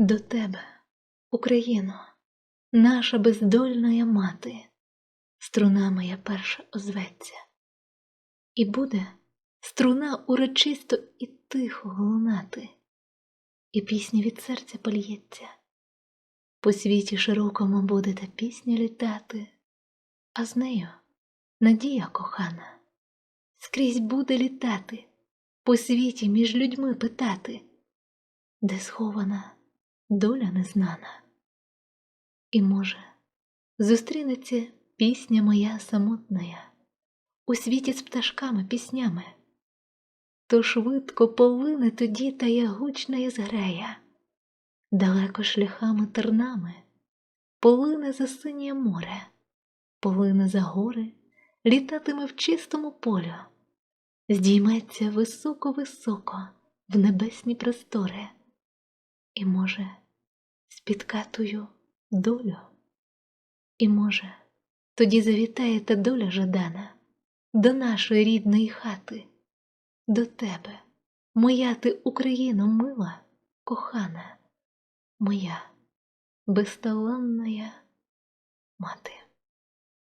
До тебе, Україно, наша бездольна мати, струна моя перша озветься, і буде струна урочисто і тихо лунати, і пісня від серця польється. По світі широкому буде та пісня літати, а з нею надія кохана, скрізь буде літати, по світі між людьми питати, де схована доля незнана. І, може, зустрінеться пісня моя самотная у світі з пташками піснями, то швидко полине тоді тая гучна згрея, далеко шляхами тернами, полине за синє море, полине за гори, літатиме в чистому полю, здійметься високо-високо в небесні простори, і, може, спіткатую долю, і, може, тоді завітає та доля жадана до нашої рідної хати, до тебе, моя ти Україно мила, кохана, моя безталанна мати.